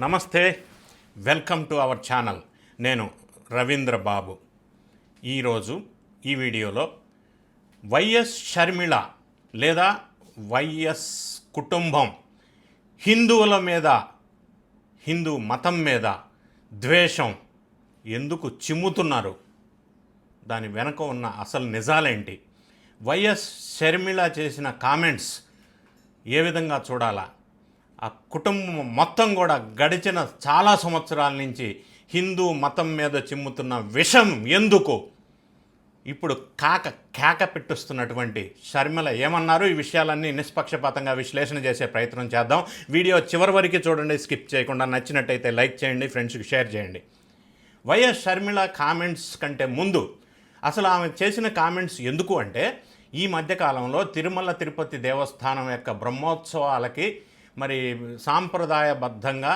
నమస్తే welcome to our channel. నేను రవీంద్ర బాబు. ఈరోజు ఈ వీడియోలో వైఎస్ షర్మిళ లేదా వైఎస్ కుటుంబం హిందువుల మీద హిందూ మతం మీద ద్వేషం ఎందుకు చిమ్ముతున్నారు? దాని వెనక ఉన్న అసలు నిజాలేంటి? వైఎస్ షర్మిళ చేసిన కామెంట్స్ ఏ విధంగా చూడాలా? ఆ కుటుంబం మొత్తం కూడా గడిచిన చాలా సంవత్సరాల నుంచి హిందూ మతం మీద చిమ్ముతున్న విషం ఎందుకు? ఇప్పుడు కాక కేక పెట్టిస్తున్నటువంటి షర్మిల ఏమన్నారు? ఈ విషయాలన్నీ నిష్పక్షపాతంగా విశ్లేషణ చేసే ప్రయత్నం చేద్దాం. వీడియో చివరి వరకు చూడండి స్కిప్ చేయకుండా నచ్చినట్టయితే లైక్ చేయండి ఫ్రెండ్స్కి షేర్ చేయండి. వైఎస్ షర్మిల కామెంట్స్ కంటే ముందు అసలు ఆమె చేసిన కామెంట్స్ ఎందుకు అంటే ఈ మధ్యకాలంలో తిరుమల తిరుపతి దేవస్థానం యొక్క బ్రహ్మోత్సవాలకి మరి సాంప్రదాయబద్ధంగా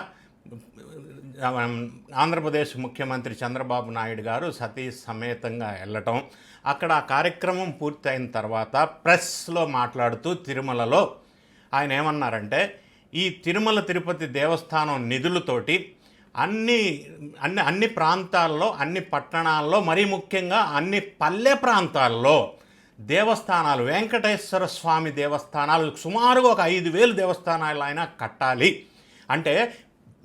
ఆంధ్రప్రదేశ్ ముఖ్యమంత్రి చంద్రబాబు నాయుడు గారు సతీ సమేతంగా వెళ్ళటం అక్కడ ఆ కార్యక్రమం పూర్తయిన తర్వాత ప్రెస్లో మాట్లాడుతూ తిరుమలలో ఆయన ఏమన్నారంటే ఈ తిరుమల తిరుపతి దేవస్థానం నిధులతోటి అన్ని అన్ని అన్ని ప్రాంతాల్లో అన్ని పట్టణాల్లో మరీ ముఖ్యంగా అన్ని పల్లె ప్రాంతాల్లో దేవస్థానాలు వెంకటేశ్వర స్వామి దేవస్థానాలు సుమారుగా ఒక ఐదు వేలు దేవస్థానాలు అయినా కట్టాలి. అంటే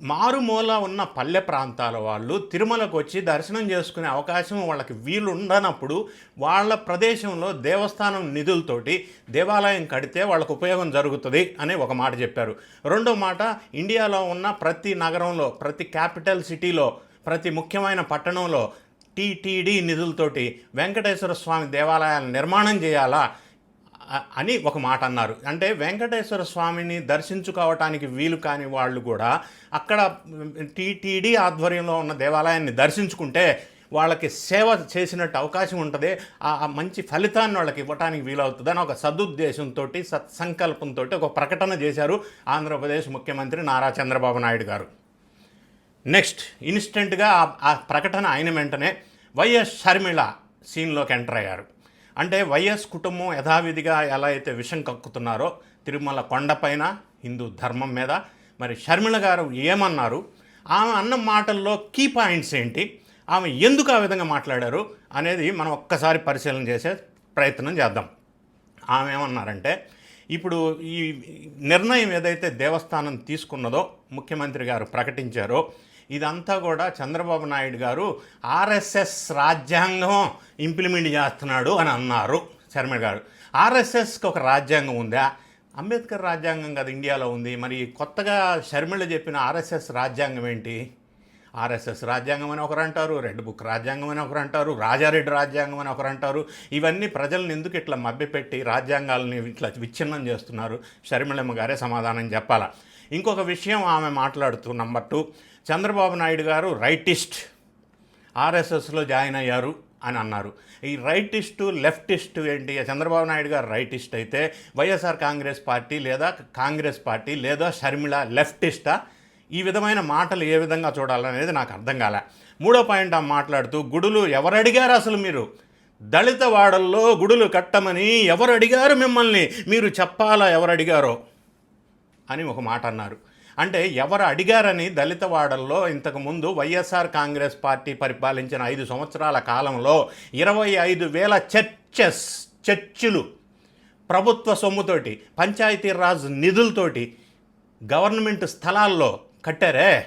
మారుమూల ఉన్న పల్లె ప్రాంతాల వాళ్ళు తిరుమలకు వచ్చి దర్శనం చేసుకునే అవకాశం వాళ్ళకి వీలు ఉండనప్పుడు వాళ్ళ ప్రదేశంలో దేవస్థానం నిధులతోటి దేవాలయం కడితే వాళ్ళకు ఉపయోగం జరుగుతుంది అని ఒక మాట చెప్పారు. రెండో మాట ఇండియాలో ఉన్న ప్రతి నగరంలో ప్రతి క్యాపిటల్ సిటీలో ప్రతి ముఖ్యమైన పట్టణంలో టీటీడీ నిధులతోటి వెంకటేశ్వర స్వామి దేవాలయాలను నిర్మాణం చేయాలా అని ఒక మాట అన్నారు. అంటే వెంకటేశ్వర స్వామిని దర్శించుకోవటానికి వీలు కాని వాళ్ళు కూడా అక్కడ టీటీడీ ఆధ్వర్యంలో ఉన్న దేవాలయాన్ని దర్శించుకుంటే వాళ్ళకి సేవ చేసినట్టు అవకాశం ఉంటుంది. ఆ మంచి ఫలితాన్ని వాళ్ళకి ఇవ్వటానికి వీలవుతుందని ఒక సదుద్దేశంతో సత్సంకల్పంతో ఒక ప్రకటన చేశారు ఆంధ్రప్రదేశ్ ముఖ్యమంత్రి నారా చంద్రబాబు నాయుడు గారు. నెక్స్ట్ ఇన్స్టెంట్గా ఆ- ఆ ప్రకటన అయిన వెంటనే వైఎస్ షర్మిళ సీన్లోకి ఎంటర్ అయ్యారు. అంటే వైఎస్ కుటుంబం యథావిధిగా ఎలా అయితే విషం కక్కుతున్నారో తిరుమల కొండపైన హిందూ ధర్మం మీద మరి షర్మిళ గారు ఏమన్నారు? ఆమె అన్న మాటల్లో కీ పాయింట్స్ ఏంటి? ఆమె ఎందుకు ఆ విధంగా మాట్లాడారు? అనేది మనం ఒక్కసారి పరిశీలన చేసే ప్రయత్నం చేద్దాం. ఆమె ఏమన్నారంటే ఇప్పుడు ఈ నిర్ణయం ఏదైతే దేవస్థానం తీసుకున్నదో ముఖ్యమంత్రి గారు ప్రకటించారో ఇదంతా కూడా చంద్రబాబు నాయుడు గారు ఆర్ఎస్ఎస్ రాజ్యాంగం ఇంప్లిమెంట్ చేస్తున్నాడు అని అన్నారు శర్మ గారు. ఆర్ఎస్ఎస్కి ఒక రాజ్యాంగం ఉందా? అంబేద్కర్ రాజ్యాంగం కదా ఇండియాలో ఉంది. మరి కొత్తగా షర్మిళ చెప్పిన ఆర్ఎస్ఎస్ రాజ్యాంగం ఏంటి? ఆర్ఎస్ఎస్ రాజ్యాంగం అని ఒకరు అంటారు రెడ్ బుక్ రాజ్యాంగం అని ఒకరు అంటారు రాజారెడ్డి రాజ్యాంగం అని ఒకరు అంటారు. ఇవన్నీ ప్రజలను ఎందుకు ఇట్లా మభ్యపెట్టి రాజ్యాంగాలని ఇట్లా విచ్ఛిన్నం చేస్తున్నారు? షర్మిళమ్మ గారే సమాధానం చెప్పాలా? ఇంకొక విషయం ఆమె మాట్లాడుతూ నంబర్ టూ చంద్రబాబు నాయుడు గారు రైటిస్ట్. ఆర్ఎస్ఎస్లో జాయిన్ అయ్యారు అని అన్నారు. ఈ రైటిస్టు లెఫ్టిస్ట్ ఏంటి? చంద్రబాబు నాయుడు గారు రైటిస్ట్ అయితే వైఎస్ఆర్ కాంగ్రెస్ పార్టీ లేదా కాంగ్రెస్ పార్టీ లేదా షర్మిళ లెఫ్టిస్టా? ఈ విధమైన మాటలు ఏ విధంగా చూడాలనేది నాకు అర్థం కాలే. మూడో పాయింట్ ఆ మాట్లాడుతూ గుడులు ఎవరు అడిగారు అసలు మీరు? దళిత వాడల్లో గుడులు కట్టమని ఎవరు అడిగారు మిమ్మల్ని? మీరు చెప్పాలా ఎవరు అడిగారో అని ఒక మాట అన్నారు. అంటే ఎవరు అడిగారని దళిత వాడల్లో ఇంతకుముందు వైఎస్ఆర్ కాంగ్రెస్ పార్టీ పరిపాలించిన ఐదు సంవత్సరాల కాలంలో ఇరవై ఐదు వేల చర్చెస్ చర్చిలు ప్రభుత్వ సొమ్ముతోటి పంచాయతీరాజ్ నిధులతోటి గవర్నమెంట్ స్థలాల్లో కట్టారే?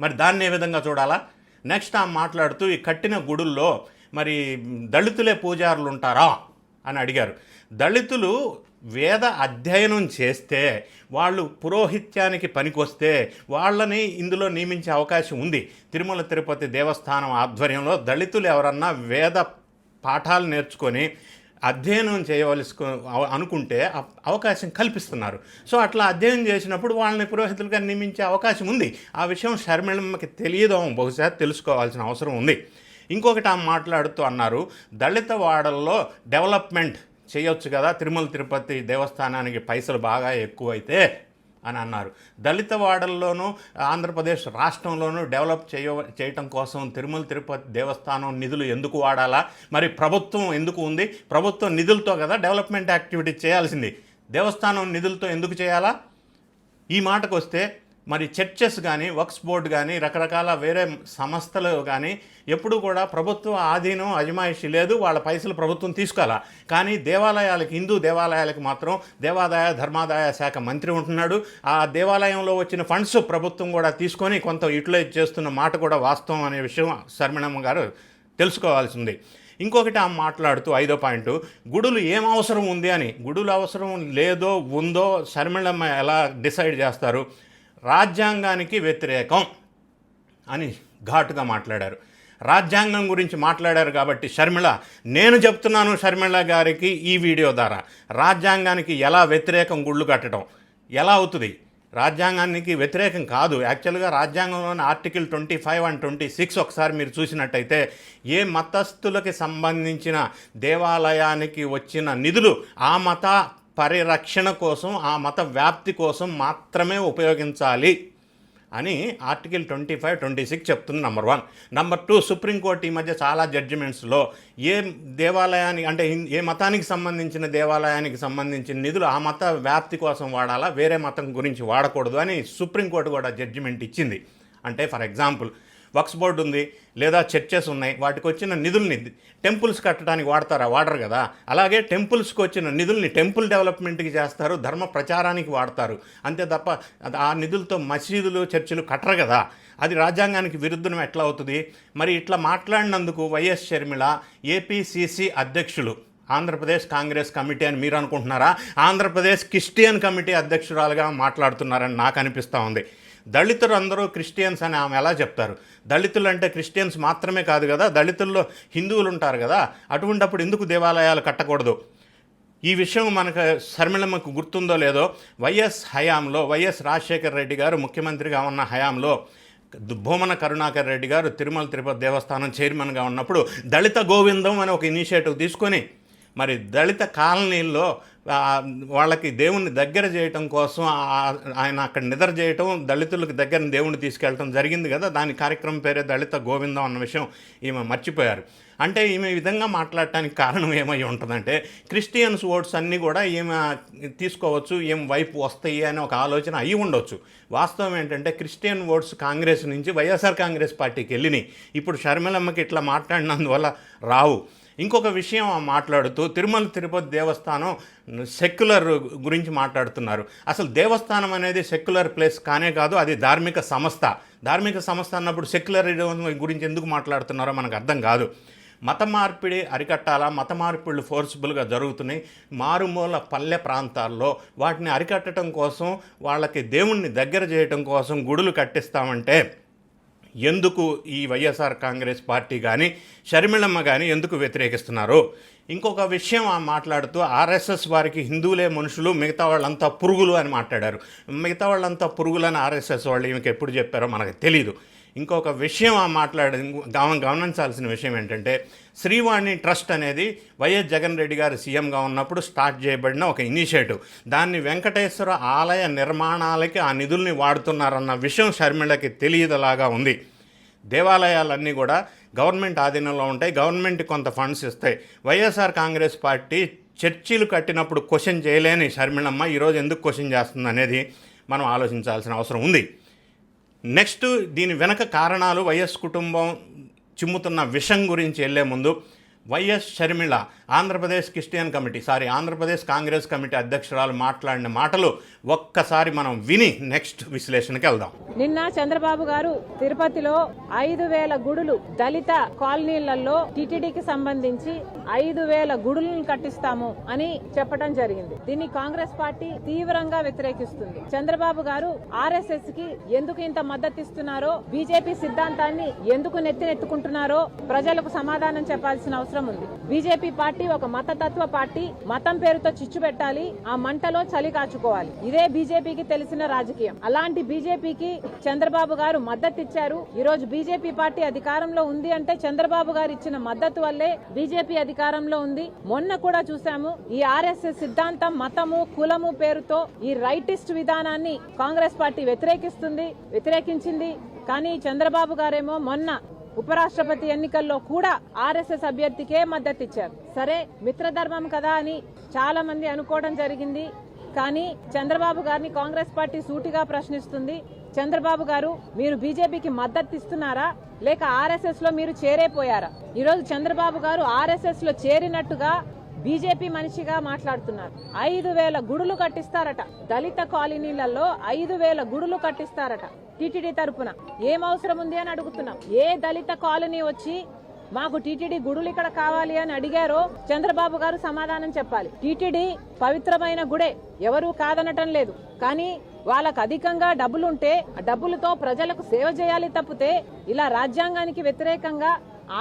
మరి దాన్ని ఏ విధంగా చూడాలా? నెక్స్ట్ ఆ మాట్లాడుతూ ఈ కట్టిన గుడుల్లో మరి దళితులే పూజారులు ఉంటారా అని అడిగారు. దళితులు వేద అధ్యయనం చేస్తే వాళ్ళు పురోహిత్యానికి పనికొస్తే వాళ్ళని ఇందులో నియమించే అవకాశం ఉంది. తిరుమల తిరుపతి దేవస్థానం ఆధ్వర్యంలో దళితులు ఎవరన్నా వేద పాఠాలు నేర్చుకొని అధ్యయనం చేయవలసి అనుకుంటే అవకాశం కల్పిస్తున్నారు. సో అట్లా అధ్యయనం చేసినప్పుడు వాళ్ళని పురోహితులుగా నియమించే అవకాశం ఉంది. ఆ విషయం షర్మిళమ్మకి తెలియదు బహుశా తెలుసుకోవాల్సిన అవసరం ఉంది. ఇంకొకటి ఆమె మాట్లాడుతూ అన్నారు దళిత వాడల్లో డెవలప్మెంట్ చేయొచ్చు కదా తిరుమల తిరుపతి దేవస్థానానికి పైసలు బాగా ఎక్కువైతే అని అన్నారు. దళిత వాడల్లోనూ ఆంధ్రప్రదేశ్ రాష్ట్రంలోనూ డెవలప్ చేయ చేయటం కోసం తిరుమల తిరుపతి దేవస్థానం నిధులు ఎందుకు వాడాలా? మరి ప్రభుత్వం ఎందుకు ఉంది? ప్రభుత్వం నిధులతో కదా డెవలప్మెంట్ యాక్టివిటీ చేయాల్సింది. దేవస్థానం నిధులతో ఎందుకు చేయాలా? ఈ మాటకు వస్తే మరి చర్చెస్ కానీ వర్క్స్ బోర్డు కానీ రకరకాల వేరే సంస్థలు కానీ ఎప్పుడు కూడా ప్రభుత్వ ఆధీనం అజమాయిషి లేదు. వాళ్ళ పైసలు ప్రభుత్వం తీసుకోవాలా? కానీ దేవాలయాలకు హిందూ దేవాలయాలకు మాత్రం దేవాదాయ ధర్మాదాయ శాఖ మంత్రి ఉంటున్నాడు. ఆ దేవాలయంలో వచ్చిన ఫండ్స్ ప్రభుత్వం కూడా తీసుకొని కొంత యూటిలైజ్ చేస్తున్న మాట కూడా వాస్తవం అనే విషయం శర్మణమ్మ గారు తెలుసుకోవాల్సింది. ఇంకొకటి ఆమె మాట్లాడుతూ ఐదో పాయింట్ గుడులు ఏం అవసరం ఉంది అని. గుడులు అవసరం లేదో ఉందో శర్మిళమ్మ ఎలా డిసైడ్ చేస్తారు? రాజ్యాంగానికి వ్యతిరేకం అని ఘాటుగా మాట్లాడారు. రాజ్యాంగం గురించి మాట్లాడారు కాబట్టి షర్మిళ నేను చెప్తున్నాను షర్మిళ గారికి ఈ వీడియో ద్వారా. రాజ్యాంగానికి ఎలా వ్యతిరేకం గుళ్ళు కట్టడం? ఎలా అవుతుంది? రాజ్యాంగానికి వ్యతిరేకం కాదు. యాక్చువల్గా రాజ్యాంగంలోని article twenty five and twenty six ఒకసారి మీరు చూసినట్టయితే ఏ మతస్థులకి సంబంధించిన దేవాలయానికి వచ్చిన నిధులు ఆ మత పరిరక్షణ కోసం ఆ మత వ్యాప్తి కోసం మాత్రమే ఉపయోగించాలి అని article twenty five twenty six చెప్తుంది number one number two supreme court ఈ మధ్య చాలా జడ్జిమెంట్స్లో ఏ దేవాలయానికి అంటే ఏ మతానికి సంబంధించిన దేవాలయానికి సంబంధించిన నిధులు ఆ మత వ్యాప్తి కోసం వాడాలా? వేరే మతం గురించి వాడకూడదు అని సుప్రీంకోర్టు కూడా జడ్జిమెంట్ ఇచ్చింది. అంటే ఫర్ ఎగ్జాంపుల్ వక్స్ బోర్డు ఉంది లేదా చర్చెస్ ఉన్నాయి వాటికి వచ్చిన నిధుల్ని టెంపుల్స్ కట్టడానికి వాడతారా? వాడరు కదా. అలాగే టెంపుల్స్కి వచ్చిన నిధుల్ని టెంపుల్ డెవలప్మెంట్కి చేస్తారు ధర్మ ప్రచారానికి వాడతారు. అంతే తప్ప ఆ నిధులతో మసీదులు చర్చిలు కట్టరు కదా. అది రాజ్యాంగానికి విరుద్ధం ఎట్లా అవుతుంది? మరి ఇట్లా మాట్లాడినందుకు వైఎస్ షర్మిళ ఏపీసీసీ అధ్యక్షులు ఆంధ్రప్రదేశ్ కాంగ్రెస్ కమిటీ అని మీరు అనుకుంటున్నారా? ఆంధ్రప్రదేశ్ క్రిస్టియన్ కమిటీ అధ్యక్షురాలుగా మాట్లాడుతున్నారని నాకు అనిపిస్తూ ఉంది. దళితులు అందరూ క్రిస్టియన్స్ అని ఆమె ఎలా చెప్తారు? దళితులు అంటే క్రిస్టియన్స్ మాత్రమే కాదు కదా? దళితుల్లో హిందువులు ఉంటారు కదా? అటువంటప్పుడు ఎందుకు దేవాలయాలు కట్టకూడదు? ఈ విషయం మనకు శర్మిళమ్మకు గుర్తుందో లేదో వైఎస్ హయాంలో వైఎస్ రాజశేఖర రెడ్డి గారు ముఖ్యమంత్రిగా ఉన్న హయాంలో భూమన కరుణాకర్ రెడ్డి గారు తిరుమల తిరుపతి దేవస్థానం చైర్మన్గా ఉన్నప్పుడు దళిత గోవిందం అని ఒక ఇనిషియేటివ్ తీసుకొని మరి దళిత కాలనీల్లో వాళ్ళకి దేవుణ్ణి దగ్గర చేయటం కోసం ఆయన అక్కడ నిద్ర చేయటం దళితులకు దగ్గర దేవుణ్ణి తీసుకెళ్ళటం జరిగింది కదా. దాని కార్యక్రమం పేరే దళిత గోవిందం అన్న విషయం ఈమె మర్చిపోయారు. అంటే ఈమె విధంగా మాట్లాడటానికి కారణం ఏమై ఉంటుందంటే క్రిస్టియన్స్ ఓట్స్ అన్నీ కూడా ఈమె తీసుకోవచ్చు ఏం వైపు వస్తాయి అనే ఒక ఆలోచన అయి ఉండొచ్చు. వాస్తవం ఏంటంటే క్రిస్టియన్ ఓట్స్ కాంగ్రెస్ నుంచి వైఎస్ఆర్ కాంగ్రెస్ పార్టీకి వెళ్ళినాయి. ఇప్పుడు షర్మిలమ్మకి ఇట్లా మాట్లాడినందువల్ల రావు. ఇంకొక విషయం మాట్లాడుతూ తిరుమల తిరుపతి దేవస్థానం సెక్యులర్ గురించి మాట్లాడుతున్నారు. అసలు దేవస్థానం అనేది సెక్యులర్ ప్లేస్ కానే కాదు అది ధార్మిక సంస్థ. ధార్మిక సంస్థ అన్నప్పుడు సెక్యులర్ గురించి ఎందుకు మాట్లాడుతున్నారో మనకు అర్థం కాదు. మత మార్పిడి అరికట్టాలా? మత మార్పిడులు ఫోర్సిబుల్గా జరుగుతున్నాయి. మారుమూల పల్లె ప్రాంతాల్లో వాటిని అరికట్టడం కోసం వాళ్ళకి దేవుణ్ణి దగ్గర చేయటం కోసం గుడులు కట్టిస్తామంటే ఎందుకు ఈ వైఎస్ఆర్ కాంగ్రెస్ పార్టీ కానీ షర్మిళమ్మ కానీ ఎందుకు వ్యతిరేకిస్తున్నారు? ఇంకొక విషయం మాట్లాడుతూ ఆర్ఎస్ఎస్ వారికి హిందువులే మనుషులు మిగతా వాళ్ళంతా పురుగులు అని మాట్లాడారు. మిగతా వాళ్ళంతా పురుగులని ఆర్ఎస్ఎస్ వాళ్ళు ఈమెకి ఎప్పుడు చెప్పారో మనకు తెలియదు ఇంకొక విషయం ఆ మాట్లాడి గమ గమనించాల్సిన విషయం ఏంటంటే శ్రీవాణి ట్రస్ట్ అనేది వైఎస్ జగన్ రెడ్డి గారు సీఎంగా ఉన్నప్పుడు స్టార్ట్ చేయబడిన ఒక ఇనిషియేటివ్. దాన్ని వెంకటేశ్వర ఆలయ నిర్మాణాలకి ఆ నిధుల్ని వాడుతున్నారన్న విషయం షర్మిళకి తెలియదలాగా ఉంది. దేవాలయాలన్నీ కూడా గవర్నమెంట్ ఆధీనంలో ఉంటాయి. గవర్నమెంట్ కొంత ఫండ్స్ ఇస్తాయి. వైఎస్ఆర్ కాంగ్రెస్ పార్టీ చర్చిలు కట్టినప్పుడు క్వశ్చన్ చేయలేని షర్మిళమ్మ ఈరోజు ఎందుకు క్వశ్చన్ చేస్తుంది అనేది మనం ఆలోచించాల్సిన అవసరం ఉంది. నెక్స్ట్ దీని వెనక కారణాలు వైఎస్ కుటుంబం చిమ్ముతున్న విషం గురించి వెళ్ళే ముందు YS Sharmila Andhra Pradesh Christian committee sorry Andhra Pradesh Congress committee అధ్యక్షురాలు మాట్లాడిన మాటలు ఒక్కసారి మనం విని నెక్స్ట్ విశ్లేషణకి వెళ్దాం. నిన్న చంద్రబాబు గారు తిరుపతిలో ఐదు వేల గుడులు దళిత కాలనీలలో టిటిడికి సంబంధించి ఐదు వేల గుడులను కట్టిస్తాము అని చెప్పడం జరిగింది. దీన్ని కాంగ్రెస్ పార్టీ తీవ్రంగా వ్యతిరేకిస్తుంది. చంద్రబాబు గారు ఆర్ఎస్ఎస్కి ఎందుకు ఇంత మద్దతు ఇస్తున్నారో బీజేపీ సిద్ధాంతాన్ని ఎందుకు నెత్తినెత్తుకుంటున్నారో ప్రజలకు సమాధానం చెప్పాల్సిన అవసరం ఉంది. బీజేపీ పార్టీ ఒక మతతత్వ పార్టీ. మతం పేరుతో చిచ్చు పెట్టాలి. ఆ మంటలో చలి కాచుకోవాలి. ఇదే బీజేపీకి తెలిసిన రాజకీయం. అలాంటి బీజేపీకి చంద్రబాబు గారు మద్దతు ఇచ్చారు. ఈ రోజు బీజేపీ పార్టీ అధికారంలో ఉంది అంటే చంద్రబాబు గారు ఇచ్చిన మద్దతు వల్లే బీజేపీ అధికారంలో ఉంది. మొన్న కూడా చూసాము ఈ ఆర్ఎస్ఎస్ సిద్ధాంతం మతము కులము పేరుతో ఈ రైటిస్ట్ విధానాన్ని కాంగ్రెస్ పార్టీ వ్యతిరేకిస్తుంది వ్యతిరేకించింది. కానీ చంద్రబాబు గారేమో మొన్న ఉపరాష్ట్రపతి ఎన్నికల్లో కూడా ఆర్ఎస్ఎస్ అభ్యర్థికే మద్దతు ఇచ్చారు. సరే మిత్రధర్మం కదా అని చాలా మంది అనుకోవడం జరిగింది. కానీ చంద్రబాబు గారిని కాంగ్రెస్ పార్టీ సూటిగా ప్రశ్నిస్తుంది. చంద్రబాబు గారు మీరు బీజేపీకి మద్దతు ఇస్తున్నారా? లేక ఆర్ఎస్ఎస్లో మీరు చేరేపోయారా? ఈరోజు చంద్రబాబు గారు ఆర్ఎస్ఎస్లో చేరినట్టుగా బీజేపీ మనిషిగా మాట్లాడుతున్నారు. ఐదు వేల గుడులు కట్టిస్తారట. దళిత కాలనీలలో ఐదు వేల గుడులు కట్టిస్తారట టీటీడీ తరపున. ఏం అవసరం ఉంది అని అడుగుతున్నాం. ఏ దళిత కాలనీ వచ్చి మాకు టీటీడీ గుడులు ఇక్కడ కావాలి అని అడిగారో చంద్రబాబు గారు సమాధానం చెప్పాలి. టీటీడీ పవిత్రమైన గుడే. ఎవరూ కాదనటం లేదు. కానీ వాళ్ళకు అధికంగా డబ్బులుంటే ఆ డబ్బులతో ప్రజలకు సేవ చేయాలి తప్పితే ఇలా రాజ్యాంగానికి వ్యతిరేకంగా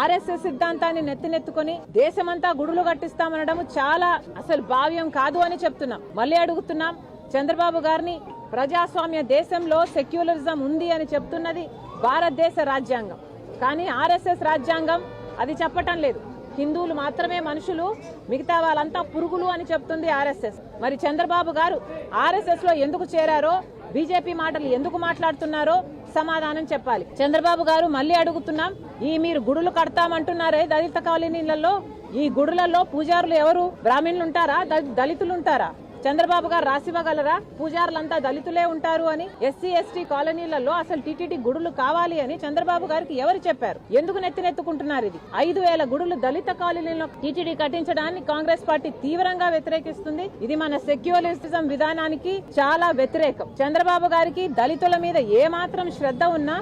ఆర్ఎస్ఎస్ సిద్ధాంతాన్ని నెత్తినెత్తుకొని దేశమంతా గుడులు కట్టిస్తామనడం చాలా అసలు భావ్యం కాదు అని చెప్తున్నాం. మళ్ళీ అడుగుతున్నాం చంద్రబాబు గారిని ప్రజాస్వామ్య దేశంలో సెక్యులరిజం ఉంది అని చెప్తున్నది భారతదేశ రాజ్యాంగం. కానీ ఆర్ఎస్ఎస్ రాజ్యాంగం అది చెప్పటం లేదు. హిందువులు మాత్రమే మనుషులు మిగతా వాళ్ళంతా పురుగులు అని చెప్తుంది ఆర్ఎస్ఎస్. మరి చంద్రబాబు గారు ఆర్ఎస్ఎస్లో ఎందుకు చేరారో బీజేపీ మాటలు ఎందుకు మాట్లాడుతున్నారో సమాధానం చెప్పాలి. చంద్రబాబు గారు మళ్ళీ అడుగుతున్నాం ఈ మీరు గుడులు కడతామంటున్నారే దళిత కాలనీలలో? ఈ గుడులలో పూజారులు ఎవరు? బ్రాహ్మణులు ఉంటారా? దళితులు ఉంటారా? చంద్రబాబు గారు రాసివ్వగలరా పూజారులంతా దళితులే ఉంటారు అని ఎస్సీ ఎస్టీ కాలనీలలో అసలు టీటీడీ గుడులు కావాలి అని చంద్రబాబు గారికి ఎవరు చెప్పారు? ఎందుకు నెత్తినెత్తుకుంటున్నారు ఇది? ఐదు వేల గుడులు దళిత కాలనీలో టీటీడీ కట్టించడాన్ని కాంగ్రెస్ పార్టీ తీవ్రంగా వ్యతిరేకిస్తుంది. ఇది మన సెక్యులరిజం విధానానికి చాలా వ్యతిరేకం. చంద్రబాబు గారికి దళితుల మీద ఏ మాత్రం శ్రద్ధ ఉన్నా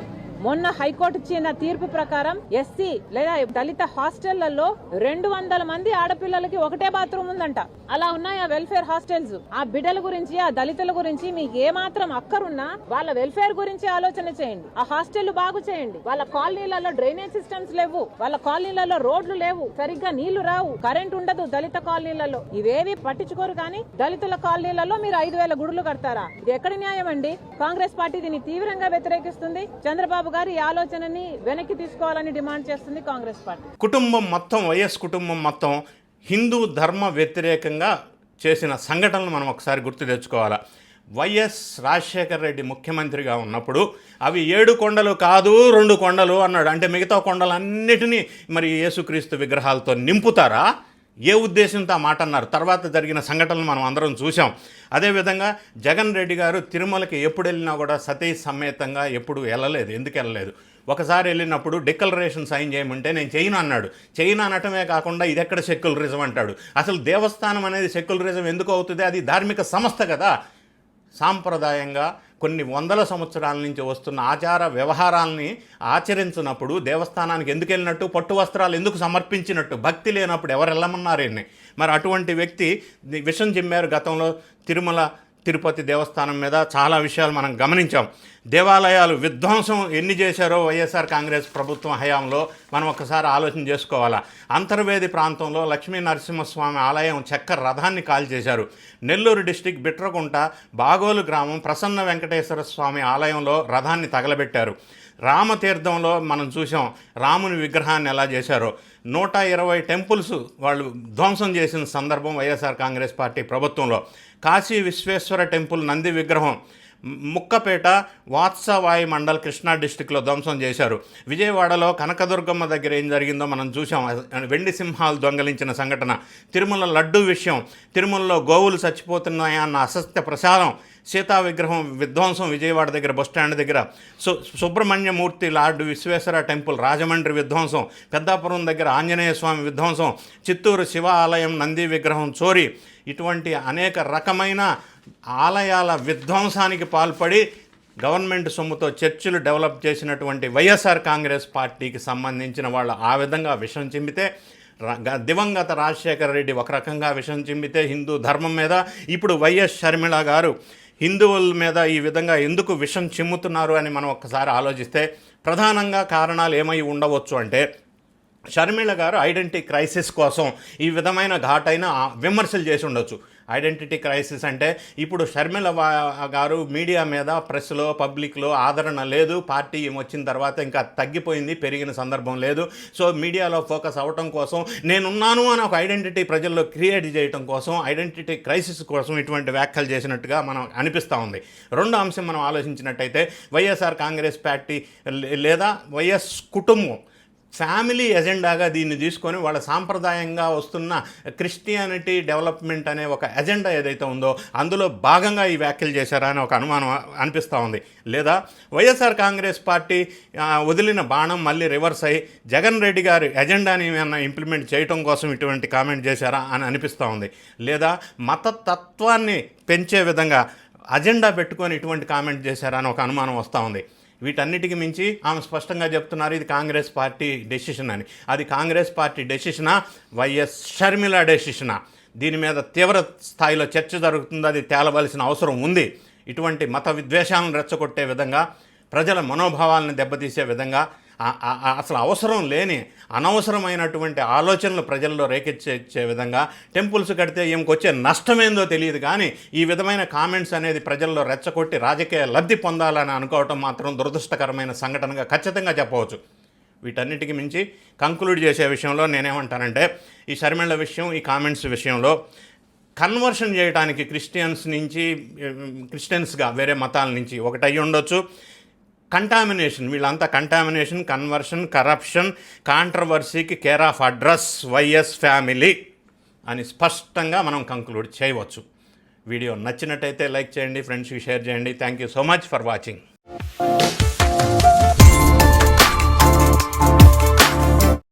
మొన్న హైకోర్టు ఇచ్చిన తీర్పు ప్రకారం ఎస్సీ లేదా దళిత హాస్టళ్ళలో రెండు వందల మంది ఆడపిల్లలకి ఒకటే బాత్రూమ్ ఉందంట. అలా ఉన్నాయి ఆ వెల్ఫేర్ హాస్టల్స్? ఆ బిడ్డల గురించి ఆ దళితుల గురించి మీకు ఏ మాత్రం అక్కరున్నా వాళ్ళ వెల్ఫేర్ గురించి ఆలోచన చేయండి. ఆ హాస్టల్ బాగు చేయండి. వాళ్ళ కాలనీలలో డ్రైనేజ్ సిస్టమ్స్ లేవు. వాళ్ళ కాలనీలలో రోడ్లు లేవు. సరిగ్గా నీళ్ళు రావు. కరెంట్ ఉండదు దళిత కాలనీలలో. ఇవేవి పట్టించుకోరు కానీ దళితుల కాలనీలలో మీరు ఐదు వేల గుడులు కడతారా? ఇది ఎక్కడ న్యాయం అండి కాంగ్రెస్ పార్టీ దీన్ని తీవ్రంగా వ్యతిరేకిస్తుంది. చంద్రబాబు గారు ఈ ఆలోచనని వెనక్కి తీసుకోవాలని డిమాండ్ చేస్తుంది కాంగ్రెస్ పార్టీ. కుటుంబం మొత్తం వైఎస్ కుటుంబం మొత్తం హిందూ ధర్మ వ్యతిరేకంగా చేసిన సంఘటనలు మనం ఒకసారి గుర్తు తెచ్చుకోవాలా. వైఎస్ రాజశేఖర రెడ్డి ముఖ్యమంత్రిగా ఉన్నప్పుడు అవి ఏడు కొండలు కాదు రెండు కొండలు అన్నాడు. అంటే మిగతా కొండలన్నిటినీ మరి యేసుక్రీస్తు విగ్రహాలతో నింపుతారా? ఏ ఉద్దేశంతో ఆ మాట అన్నారు? తర్వాత జరిగిన సంఘటనలు మనం అందరం చూసాం అదేవిధంగా జగన్ రెడ్డి గారు తిరుమలకి ఎప్పుడు వెళ్ళినా కూడా సతీ సమేతంగా ఎప్పుడు వెళ్ళలేదు. ఎందుకు వెళ్ళలేదు? ఒకసారి వెళ్ళినప్పుడు డిక్లరేషన్ సైన్ చేయమంటే నేను చేయను అన్నాడు. చేయను అనటమే కాకుండా ఇది ఎక్కడ సెక్యులరిజం అంటాడు. అసలు దేవస్థానం అనేది సెక్యులరిజం ఎందుకు అవుతుంది? అది ధార్మిక సంస్థ కదా. సాంప్రదాయంగా కొన్ని వందల సంవత్సరాల నుంచి వస్తున్న ఆచార వ్యవహారాల్ని ఆచరించినప్పుడు దేవస్థానానికి ఎందుకు వెళ్ళినట్టు పట్టు వస్త్రాలు ఎందుకు సమర్పించినట్టు భక్తి లేనప్పుడు ఎవరు వెళ్ళమన్నారని మరి అటువంటి వ్యక్తి విషం చిమ్మారు గతంలో తిరుమల తిరుపతి దేవస్థానం మీద చాలా విషయాలు మనం గమనించాం. దేవాలయాలు విధ్వంసం ఎన్ని చేశారో వైఎస్ఆర్ కాంగ్రెస్ ప్రభుత్వం హయాంలో మనం ఒకసారి ఆలోచన చేసుకోవాలా. అంతర్వేది ప్రాంతంలో లక్ష్మీ నరసింహస్వామి ఆలయం చక్కెర రథాన్ని కాల్చేశారు నెల్లూరు డిస్టిక్ బిట్రకుంట బాగోలు గ్రామం ప్రసన్న వెంకటేశ్వర స్వామి ఆలయంలో రథాన్ని తగలబెట్టారు. రామతీర్థంలో మనం చూసాం రాముని విగ్రహాన్ని ఎలా చేశారో. నూట ఇరవై టెంపుల్స్ వాళ్ళు ధ్వంసం చేసిన సందర్భం వైఎస్ఆర్ కాంగ్రెస్ పార్టీ ప్రభుత్వంలో. కాశీ విశ్వేశ్వర టెంపుల్ నంది విగ్రహం ముక్కపేట వాత్సవాయి మండల్ కృష్ణా డిస్టిక్లో ధ్వంసం చేశారు. విజయవాడలో కనకదుర్గమ్మ దగ్గర ఏం జరిగిందో మనం చూసాం వెండి సింహాలు దొంగలించిన సంఘటన తిరుమల లడ్డు విషయం తిరుమలలో గోవులు చచ్చిపోతున్నాయన్న అసత్య ప్రసారం సీతా విగ్రహం విధ్వంసం విజయవాడ దగ్గర బస్టాండ్ దగ్గర సు సుబ్రహ్మణ్యమూర్తి లార్డు విశ్వేశ్వర టెంపుల్ రాజమండ్రి విధ్వంసం పెద్దాపురం దగ్గర ఆంజనేయ స్వామి విధ్వంసం చిత్తూరు శివ ఆలయం నంది విగ్రహం చోరీ ఇటువంటి అనేక రకమైన ఆలయాల విధ్వంసానికి పాల్పడి గవర్నమెంట్ సొమ్ముతో చర్చిలు డెవలప్ చేసినటువంటి వైఎస్ఆర్ కాంగ్రెస్ పార్టీకి సంబంధించిన వాళ్ళు ఆ విధంగా విషం చిమ్మితే దివంగత రాజశేఖర రెడ్డి ఒక రకంగా విషం చిమ్మితే హిందూ ధర్మం మీద ఇప్పుడు వైఎస్ షర్మిళ గారు హిందువుల మీద ఈ విధంగా ఎందుకు విషం చిమ్ముతున్నారు అని మనం ఒక్కసారి ఆలోచిస్తే ప్రధానంగా కారణాలు ఏమై ఉండవచ్చు అంటే షర్మిళ గారు ఐడెంటిటీ క్రైసిస్ కోసం ఈ విధమైన ఘాటైన విమర్శలు చేసి ఉండొచ్చు. ఐడెంటిటీ క్రైసిస్ అంటే ఇప్పుడు షర్మిల గారు మీడియా మీద ప్రెస్లో పబ్లిక్లో ఆదరణ లేదు పార్టీ వచ్చిన తర్వాత ఇంకా తగ్గిపోయింది పెరిగిన సందర్భం లేదు. సో మీడియాలో ఫోకస్ అవ్వటం కోసం నేనున్నాను అని ఒక ఐడెంటిటీ ప్రజల్లో క్రియేట్ చేయటం కోసం ఐడెంటిటీ క్రైసిస్ కోసం ఇటువంటి వ్యాఖ్యలు చేసినట్టుగా మనం అనిపిస్తూ ఉంది. రెండో అంశం మనం ఆలోచించినట్టయితే వైఎస్ఆర్ కాంగ్రెస్ పార్టీ లే- లేదా వైఎస్ కుటుంబం ఫ్యామిలీ ఎజెండాగా దీన్ని తీసుకొని వాళ్ళ సాంప్రదాయంగా వస్తున్న క్రిస్టియానిటీ డెవలప్మెంట్ అనే ఒక ఎజెండా ఏదైతే ఉందో అందులో భాగంగా ఈ వ్యాఖ్యలు చేశారా అని ఒక అనుమానం అనిపిస్తూ ఉంది. లేదా వైఎస్ఆర్ కాంగ్రెస్ పార్టీ వదిలిన బాణం మళ్ళీ రివర్స్ అయ్యి జగన్ రెడ్డి గారి ఎజెండాని ఏమైనా ఇంప్లిమెంట్ చేయటం కోసం ఇటువంటి కామెంట్ చేశారా అని అనిపిస్తూ ఉంది. లేదా మతతత్వాన్ని పెంచే విధంగా అజెండా పెట్టుకొని ఇటువంటి కామెంట్ చేశారా అని ఒక అనుమానం వస్తూ ఉంది. వీటన్నిటికి మించి ఆమె స్పష్టంగా చెప్తున్నారు ఇది కాంగ్రెస్ పార్టీ డెసిషన్ అని. అది కాంగ్రెస్ పార్టీ డెసిషనా వైఎస్ షర్మిల డెసిషనా దీని మీద తీవ్ర స్థాయిలో చర్చ జరుగుతుంది అది తేలవలసిన అవసరం ఉంది. ఇటువంటి మత విద్వేషాలను రెచ్చగొట్టే విధంగా ప్రజల మనోభావాలను దెబ్బతీసే విధంగా అసలు అవసరం లేని అనవసరమైనటువంటి ఆలోచనలు ప్రజల్లో రేకెచ్చే విధంగా టెంపుల్స్ కడితే ఈమెకొచ్చే నష్టమేందో తెలియదు కానీ ఈ విధమైన కామెంట్స్ అనేది ప్రజల్లో రెచ్చగొట్టి రాజకీయ లబ్ధి పొందాలని అనుకోవటం మాత్రం దురదృష్టకరమైన సంఘటనగా ఖచ్చితంగా చెప్పవచ్చు. వీటన్నిటికి మించి కంక్లూడ్ చేసే విషయంలో నేనేమంటానంటే ఈ షర్మిళ్ళ విషయం ఈ కామెంట్స్ విషయంలో కన్వర్షన్ చేయడానికి క్రిస్టియన్స్ నుంచి క్రిస్టియన్స్గా వేరే మతాల నుంచి ఒకటి అయ్యి ఉండొచ్చు కంటామినేషన్ వీళ్ళంతా contamination conversion corruption కాంట్రవర్సీకి care of address YS family అని స్పష్టంగా మనం కంక్లూడ్ చేయవచ్చు. వీడియో నచ్చినట్టయితే లైక్ చేయండి ఫ్రెండ్స్కి షేర్ చేయండి. Thank you so much for watching